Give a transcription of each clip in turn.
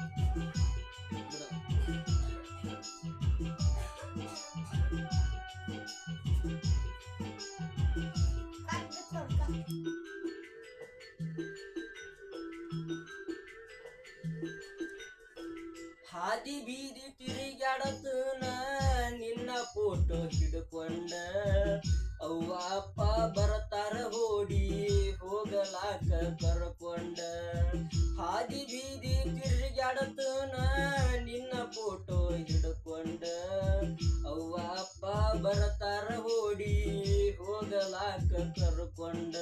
ಹಾದಿ ಬೀದಿ ತಿರುಗಾಡತನ ನಿನ್ನ ಫೋಟೋ ಹಿಡ್ಕೊಂಡ. ಅವ್ವ ಅಪ್ಪ ಬರತಾರ ಓಡಿ ಹೋಗಲಾಕ ಕರ್ಕೊಂಡ. ಕರ್ಕೊಂಡ.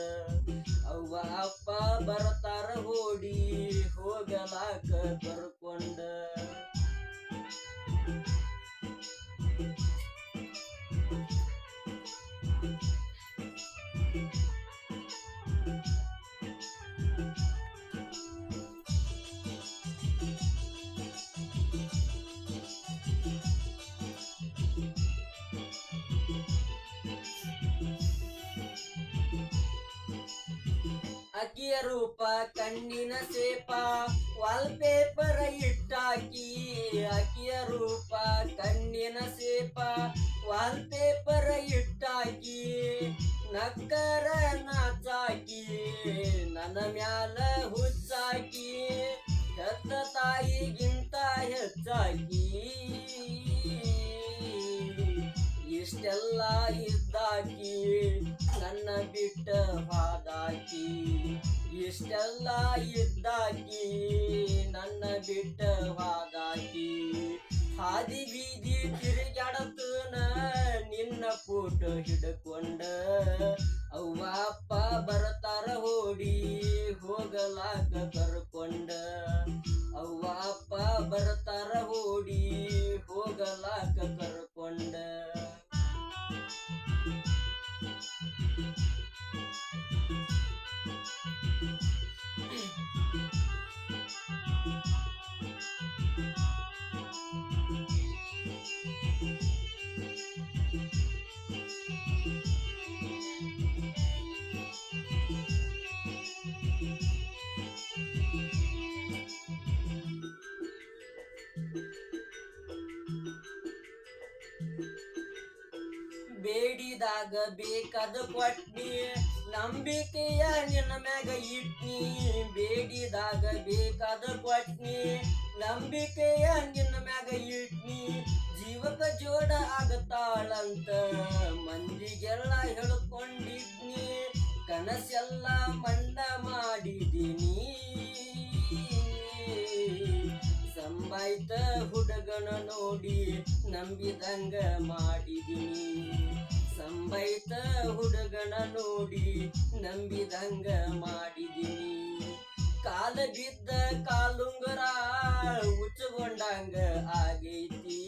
ಅವ್ವ ಅಪ್ಪ ಬರ್ತಾರ ಓಡಿ ಹೋಗಲಾಕ ಕರ್ಕೊಂಡ. ಅಕ್ಕಿಯ ರೂಪ, ಕಣ್ಣಿನ ಸೇಪ ವಾಲ್ ಪೇಪರ್ ಇಟ್ಟಾಕಿ. ಅಕ್ಕಿಯ ರೂಪ, ಕಣ್ಣಿನ ಸೇಪ ವಾಲ್ ಪೇಪರ್ ಇಟ್ಟಾಕಿ. ನಕ್ಕರ ನಾಚಾಕಿ, ನನ್ನ ಮ್ಯಾಲ ಹುಚ್ಚಾಕಿ. ಹೆತ್ತ ತಾಯಿಗಿಂತ ಹೆಚ್ಚಾಕಿ. ಇಷ್ಟೆಲ್ಲ ಇದ್ದಾಕಿ. ಬಿಟ್ಟ ಹಾದಾಕಿ ಇಷ್ಟೆಲ್ಲ ಇದ್ದಾಕಿ, ನನ್ನ ಬಿಟ್ಟ ಹಾದಾಕಿ ಹಾದಿ ಬೀದಿ ತಿರುಗಾಡತನ ನಿನ್ನ ಫೋಟೋ ಹಿಡ್ಕೊಂಡ, ಅವ್ವ ಅಪ್ಪ ಬರ್ತಾರ ಓಡಿ ಹೋಗಲಾಕ ಬೇಡಿದಾಗ ಬೇಕಾದ ಕೊಟ್ಟಿ ನಂಬಿಕೆಯ ನಿನ್ನ ಮ್ಯಾಗ ಇಟ್ನಿ, ಬೇಡಿದಾಗ ಬೇಕಾದ ಕೊಟ್ನಿ, ನಂಬಿಕೆಯ ನಿನ್ನ ಮ್ಯಾಗ ಇಟ್ನಿ, ಜೀವಕ ಜೋಡ ಆಗತಾಳಂತ ಮಂದಿಗೆಲ್ಲ ಹೇಳ್ಕೊಂಡಿದ್ನಿ, ಕನಸೆಲ್ಲ ಮಂಡ ಮಾಡಿದೀನಿ. ಸಂಬಾಯ್ತ ಹುಡುಗನ ನೋಡಿ ನಂಬಿದಂಗ ಮಾಡಿದೀನಿ. ಸಂಬೈತ ಹುಡುಗನ ನೋಡಿ ನಂಬಿದಂಗ ಮಾಡಿದೀನಿ. ಕಾಲ ಬಿದ್ದ ಕಾಲುಂಗರ ಉಚ್ಚಗೊಂಡಂಗ ಆಗೈತಿ.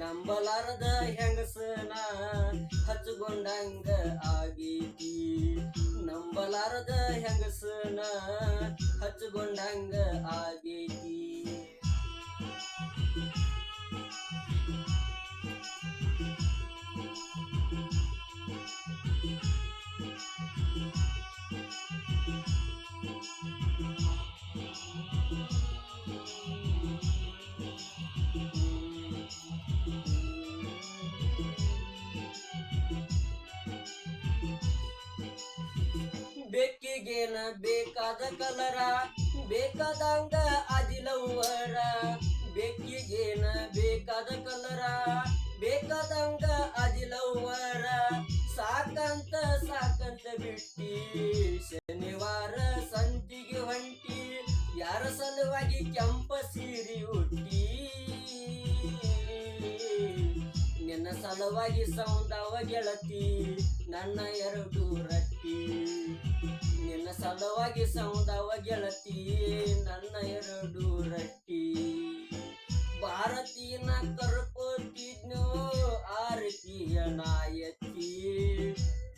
ನಂಬಲಾರದ ಹೆಂಗಸನ ಹಚ್ಚಗೊಂಡಂಗ ಆಗೈತಿ. ನಂಬಲಾರದ ಹೆಂಗಸನ ಹಚ್ಚಗೊಂಡಂಗ ಆಗೈತಿ. ಬೆಕ್ಕಿಗೇನ ಬೇಕಾದ ಕಲರ, ಬೇಕಾದಂಗ ಅದಿಲವರ ಬೆಕ್ಕಿಗೇನ ಬೇಕಾದ ಕಲರ, ಬೇಕಾದಂಗ ಅದಿಲವರ ಸಾಕಂತ ಸಾಕಂತ ಬಿಟ್ಟಿ, ಶನಿವಾರ ಸಂತಿಗೆ ಹೊಂಟಿ, ಯಾರ ಸಲುವಾಗಿ ಕೆಂಪ ಸೀರಿ ಹುಟ್ಟಿ ನಿನ್ನ ಸಲುವಾಗಿ ಸೌಂದವ ಗೆಳತಿ, ನನ್ನ ಎರಡು ರಟ್ಟಿ. ನಿನ್ನ ಸಲವಾಗಿ ಸೌಂದವ ಗೆಳತಿ ನನ್ನ ಎರಡು ರಟ್ಟಿ. ಭಾರತೀನ ಕರ್ಕೋತಿದ್ನು ಆರತಿಯ ನಾಯಕಿ.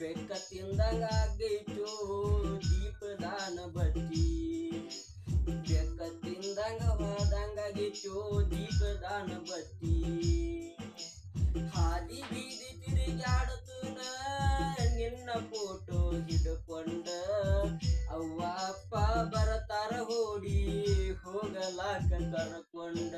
ಬೆಕ್ಕ ತಿಂದಂಗ ಆಗೈತು ದೀಪದಾನ ಬತ್ತಿ ಬೆಕ್ಕ ತಿಂದಂಗ ಹೋದಂಗಾಗಿತ್ತು ದೀಪದಾನ ಬತ್ತಿ ಹಾದಿ ಬೀದಿ ತಿರುಗಾಡುತ್ತ ನಿನ್ನ ಫೋಟೋ ಹಿಡ್ಕೊಂಡ ಅವ್ವ ಅಪ್ಪ ಬರತಾರ ಓಡಿ ಹೋಗಲಾಕ ಕರ್ಕೊಂಡ.